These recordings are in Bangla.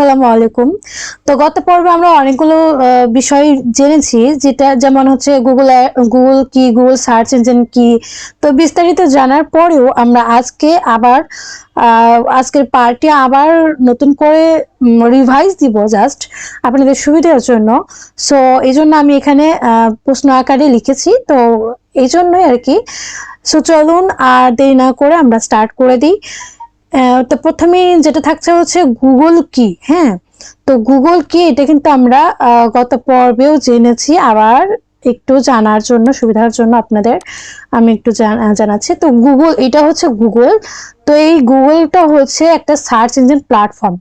আসসালামু আলাইকুম। তো গত পর্বে আমরা অনেকগুলো বিষয় জেনেছি, যেটা যেমন হচ্ছে গুগল গুগল কি গুগল সার্চ ইঞ্জিন কি তো বিস্তারিত জানার পরেও আমরা আজকে আবার আজকের পার্টি আবার নতুন করে রিভাইজ দিব জাস্ট আপনাদের সুবিধার জন্য। সো এই জন্য আমি এখানে প্রশ্ন আকারে লিখেছি। তো এই জন্যই আর কি। সো চলুন আর দেরি না করে আমরা স্টার্ট করে দিই। তো প্রথমে যেটা থাকছে হচ্ছে গুগল কি হ্যাঁ? তো গুগল কি, এটা কিন্তু আমরা গত পর্বেও জেনেছি, আবার একটু জানার জন্য, সুবিধার জন্য আপনাদের আমি একটু জান- জানাচ্ছি। তো গুগল, এটা হচ্ছে গুগল। তো এই গুগলটা হচ্ছে একটা সার্চ ইঞ্জিন প্ল্যাটফর্ম।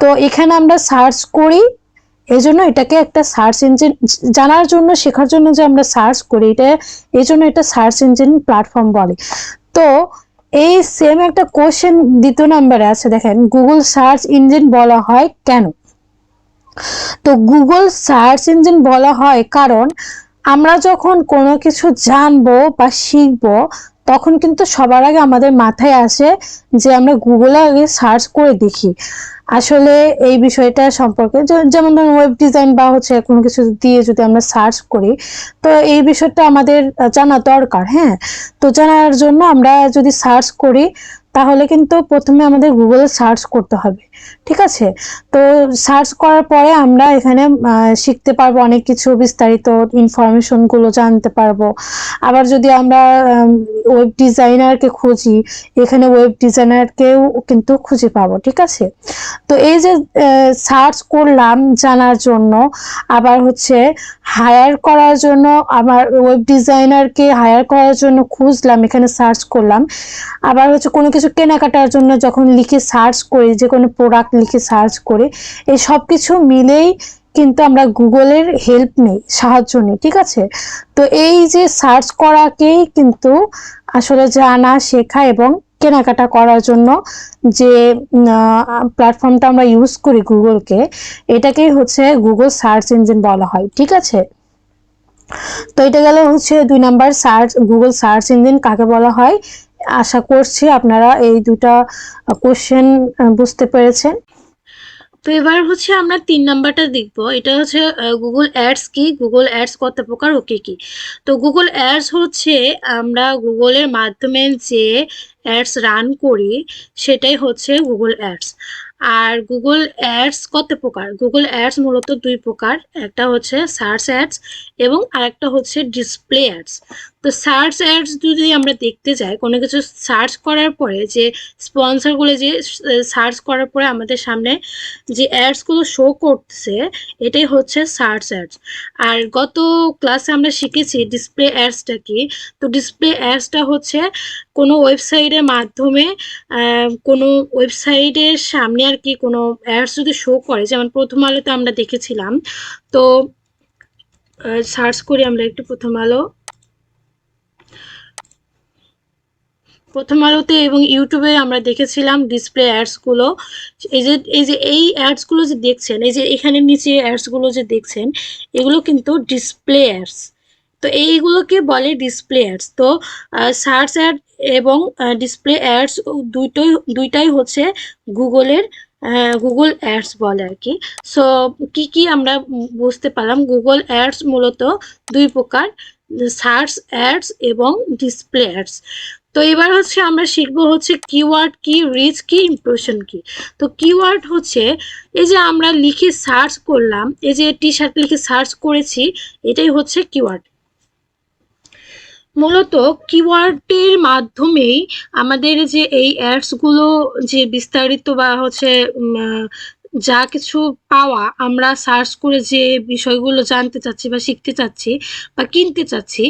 তো এখানে আমরা সার্চ করি এই জন্য এটাকে একটা সার্চ ইঞ্জিন, জানার জন্য, শেখার জন্য যে আমরা সার্চ করি, এটা এই জন্য এটা সার্চ ইঞ্জিন প্ল্যাটফর্ম বলে। তো এই সেম একটা কোশ্চেন দ্বিতীয় নম্বরে আছে, দেখেন। গুগল সার্চ ইঞ্জিন বলা হয় কেন? তো গুগল সার্চ ইঞ্জিন বলা হয় কারণ আমরা যখন কোনো কিছু জানব বা শিখব তখন কিন্তু সবার আগে আমাদের মাথায় আসে যে আমরা গুগলে আগে সার্চ করে দেখি। আসলে এই বিষয়টা সম্পর্কে যেমন ধরুন ওয়েব ডিজাইন বা হচ্ছে কোনো কিছু দিয়ে যদি আমরা সার্চ করি, তো এই বিষয়টা আমাদের জানা দরকার হ্যাঁ? তো জানার জন্য আমরা যদি সার্চ করি, তাহলে কিন্তু প্রথমে আমাদের গুগলে সার্চ করতে হবে, ঠিক আছে? তো সার্চ করার পরে আমরা এখানে শিখতে পারব অনেক কিছু, বিস্তারিত ইনফরমেশনগুলো জানতে পারব। আবার যদি আমরা ওয়েব ডিজাইনারকে খুঁজি, এখানে ওয়েব ডিজাইনারকেও কিন্তু খুঁজে পাবো, ঠিক আছে? তো এই যে সার্চ করলাম জানার জন্য, আবার হচ্ছে হায়ার করার জন্য, আমার ওয়েব ডিজাইনারকে হায়ার করার জন্য খুঁজলাম, এখানে সার্চ করলাম। আবার হচ্ছে কোনো কিছু কেনাকাটার জন্য যখন লিখে সার্চ করি, যে কোনো প্রোডাক্ট লিখে সার্চ করি, এই সব কিছু মিলেই কিন্তু আমরা গুগলের হেল্প নেই, সাহায্য নেই, ঠিক আছে? তো এই যে সার্চ করাকেই কিন্তু আসলে জানা, শেখা এবং কেনাকাটা করার জন্য যে প্ল্যাটফর্মটা আমরা ইউজ করি গুগলকে, এটাকেই হচ্ছে গুগল সার্চ ইঞ্জিন বলা হয়, ঠিক আছে? তো এটা গেল হচ্ছে দুই number search Google search engine কাকে বলা হয়? আশা করছি আপনারা এই দুটা কোশ্চেন বুঝতে পেরেছেন। তো এবার হচ্ছে আমরা তিন নাম্বারটা দেখব। এটা হচ্ছে গুগল অ্যাডস কি? গুগল অ্যাডস কত প্রকার ও কী কি? তো গুগল অ্যাডস হচ্ছে আমরা গুগলের মাধ্যমে যে অ্যাডস রান করি, সেটাই হচ্ছে গুগল অ্যাডস আর গুগল অ্যাডস কত প্রকার? গুগল অ্যাডস মূলত দুই প্রকার, একটা হচ্ছে সার্চ অ্যাডস এবং আরেকটা হচ্ছে ডিসপ্লে অ্যাডস তো সার্চ অ্যাডস যদি আমরা দেখতে যাই, কোনো কিছু সার্চ করার পরে যে স্পন্সরগুলো যে সার্চ করার পরে আমাদের সামনে যে অ্যাডসগুলো শো করতেছে, এটাই হচ্ছে সার্চ অ্যাডস আর গত ক্লাসে আমরা শিখেছি ডিসপ্লে অ্যাডসটা কি? তো ডিসপ্লে অ্যাডসটা হচ্ছে কোনো ওয়েবসাইটের মাধ্যমে কোনো ওয়েবসাইটের সামনে আর কি কোনো অ্যাডস যদি শো করে, যেমন প্রথম আলোতে আমরা দেখেছিলাম, তো সার্চ করি আমরা একটু প্রথম আলো। প্রথম আলোতে এবং ইউটিউবে আমরা দেখেছিলাম ডিসপ্লে অ্যাডসগুলো এই যে এই যে, এই অ্যাডসগুলো যে দেখছেন, এই যে এখানে নিচে অ্যাডসগুলো যে দেখছেন, এগুলো কিন্তু ডিসপ্লে অ্যাডস তো এইগুলোকে বলে ডিসপ্লে অ্যাডস তো সার্চ অ্যাড এবং ডিসপ্লে অ্যাডস দুটোই, দুইটাই হচ্ছে গুগলের গুগল অ্যাডস বলে আর কি সো কি কি আমরা বুঝতে পারলাম? গুগল অ্যাডস মূলত দুই প্রকার সার্চ অ্যাডস এবং ডিসপ্লে অ্যাডস তো এবার হচ্ছে আমরা শিখব হচ্ছে কিওয়ার্ড কি রিচ কি ইমপ্রেশন কি। তো কিওয়ার্ড হচ্ছে, এই যে আমরা লিখে সার্চ করলাম, এই যে টি শার্ট লিখে সার্চ করেছি, এটাই হচ্ছে কিওয়ার্ড মূলত কিওয়ার্ডের মাধ্যমেই আমাদের যে এই অ্যাডসগুলো যে বিস্তারিত বা হচ্ছে যা কিছু পাওয়া আমরা সার্চ করে যে বিষয়গুলো জানতে চাচ্ছি বা শিখতে চাচ্ছি বা কিনতে চাচ্ছি,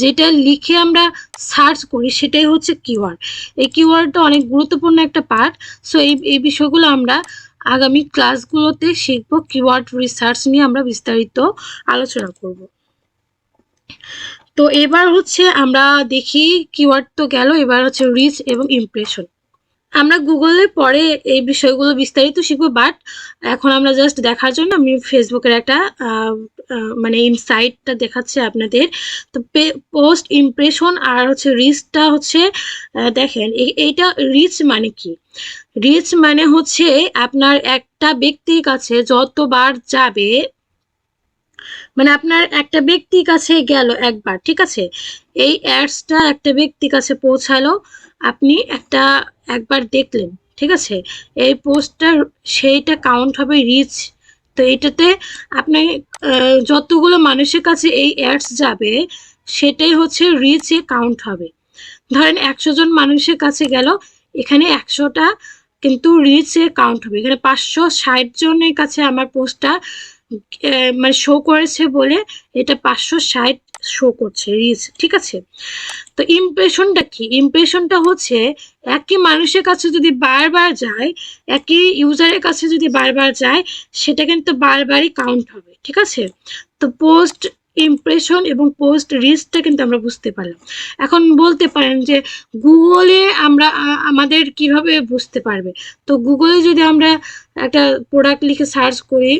যেটা লিখে আমরা সার্চ করি সেটাই হচ্ছে কিওয়ার্ড এই কিওয়ার্ডটা অনেক গুরুত্বপূর্ণ একটা পার্ট সো এই এই বিষয়গুলো আমরা আগামী ক্লাসগুলোতে শিখব কিওয়ার্ড রিসার্চ নিয়ে আমরা বিস্তারিত আলোচনা করব। তো এবার হচ্ছে আমরা দেখি কিওয়ার্ড তো গেল, এবার হচ্ছে রিচ এবং ইমপ্রেশন আমরা গুগলে পরে এই বিষয়গুলো বিস্তারিত শিখব বাট এখন আমরা জাস্ট দেখার জন্য আমি ফেসবুকের একটা মানে ইনসাইটটা দেখাচ্ছি আপনাদের। তো পোস্ট ইমপ্রেশন আর হচ্ছে রিচটা হচ্ছে দেখেন এইটা রিচ মানে কি? রিচ মানে হচ্ছে আপনার একটা ব্যক্তির কাছে যতবার যাবে মানে আপনার একটা ব্যক্তির কাছে গেল একবার, ঠিক আছে? এই অ্যাডসটা একটা ব্যক্তির কাছে পৌঁছালো, আপনি একটা একবার দেখলেন, ঠিক আছে? এই পোস্টটার সেইটা কাউন্ট হবে রিচ তো এটাতে আপনি যতগুলো মানুষের কাছে এই অ্যাডস যাবে, সেটাই হচ্ছে রিচে কাউন্ট হবে। ধরেন একশো জন মানুষের কাছে গেল, এখানে একশোটা কিন্তু রিচে কাউন্ট হবে। এখানে পাঁচশো ষাট জনের কাছে আমার পোস্টটা মানে শো করেছে বলে এটা পাঁচশো ষাট শো করছে রিচ ঠিক আছে? তো ইমপ্রেশনটা কি? ইমপ্রেশনটা হচ্ছে একই মানুষের কাছে যদি বারবার যায়, একই ইউজারের কাছে যদি বারবার যায়, সেটা কিন্তু বারবারই কাউন্ট হবে, ঠিক আছে? তো পোস্ট ইমপ্রেশন এবং পোস্ট রিচটা কিন্তু আমরা বুঝতে পারলাম। এখন বলতে পারেন যে গুগলে আমরা আমাদের কীভাবে বুঝতে পারবে? তো গুগলে যদি আমরা একটা প্রোডাক্ট লিখে সার্চ করি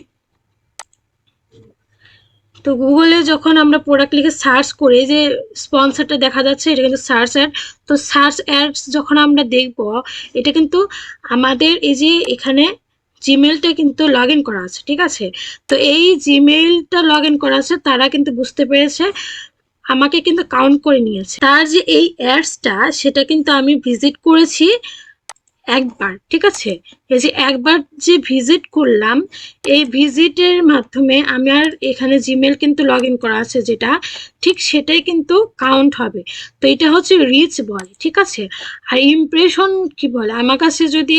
তো গুগলে যখন আমরা প্রোডাক্ট লিখে সার্চ করি যে স্পন্সরটা দেখা যাচ্ছে, এটা কিন্তু সার্চ অ্যাড তো সার্চ অ্যাডস যখন আমরা দেখব, এটা কিন্তু আমাদের এই যে এখানে জিমেলটা কিন্তু লগ ইন করা আছে, ঠিক আছে? তো এই জিমেলটা লগ ইন করা আছে, তারা কিন্তু বুঝতে পেরেছে, আমাকে কিন্তু কাউন্ট করে নিয়েছে। তার যে এই অ্যাডসটা সেটা কিন্তু আমি ভিজিট করেছি একবার, ঠিক আছে? এই যে একবার যে ভিজিট করলাম, এই ভিজিটের মাধ্যমে আমার এখানে জিমেল কিন্তু লগ করা আছে যেটা, ঠিক সেটাই কিন্তু কাউন্ট হবে। তো এটা হচ্ছে রিচ বলে, ঠিক আছে? আর ইমপ্রেশন কি বলে? আমার কাছে যদি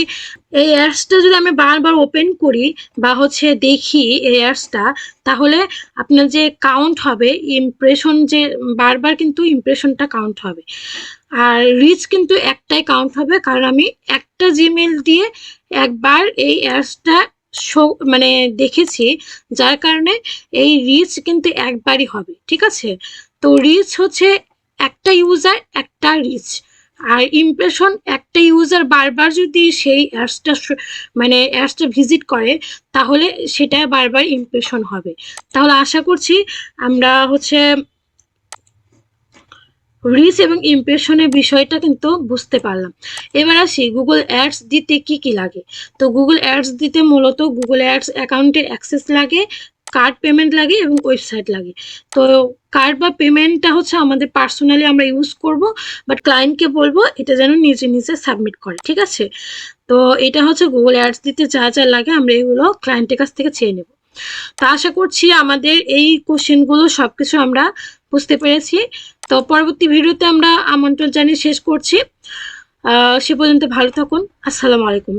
এই অ্যাডসটা যদি আমি বারবার ওপেন করি বা হচ্ছে দেখি এই অ্যাডসটা তাহলে আপনার যে কাউন্ট হবে ইমপ্রেশন যে, বারবার কিন্তু ইমপ্রেশনটা কাউন্ট হবে। আর রিচ কিন্তু একটাই কাউন্ট হবে, কারণ আমি একটা জিমেল দিয়ে একবার এই অ্যাডসটা শো মানে দেখেছি, যার কারণে এই রিচ কিন্তু একবারই হবে, ঠিক আছে? তো রিচ হচ্ছে একটা ইউজার একটা রিচ আর ইমপ্রেশন একটা ইউজার বারবার যদি সেই অ্যাডসটা মানে অ্যাডসটা ভিজিট করে, তাহলে সেটা বারবার ইমপ্রেশন হবে। তাহলে আশা করছি আমরা হচ্ছে রিচ এবং ইমপ্রেশনের বিষয়টা কিন্তু বুঝতে পারলাম। এবার আসি গুগল অ্যাডস দিতে কি কি লাগে? তো গুগল অ্যাডস দিতে মূলত গুগল অ্যাডস অ্যাকাউন্টের অ্যাক্সেস লাগে কার্ড পেমেন্ট লাগে এবং ওয়েবসাইট লাগে। তো কার্ড বা পেমেন্টটা হচ্ছে আমাদের পার্সোনালি আমরা ইউজ করব বাট ক্লায়েন্টকে বলব এটা যেন নিজে নিজে সাবমিট করে, ঠিক আছে? তো এটা হচ্ছে গুগল অ্যাডস দিতে যা যা লাগে আমরা এগুলো ক্লায়েন্টের কাছ থেকে চেয়ে নেব। তো আশা করছি আমাদের এই কোশ্চেনগুলো সব কিছু আমরা বুঝতে পেরেছি। তো পরবর্তী ভিডিওতে আমরা আমন্ত্রণ জানিয়ে শেষ করছি। সে পর্যন্ত ভালো থাকুন। আসসালামু আলাইকুম।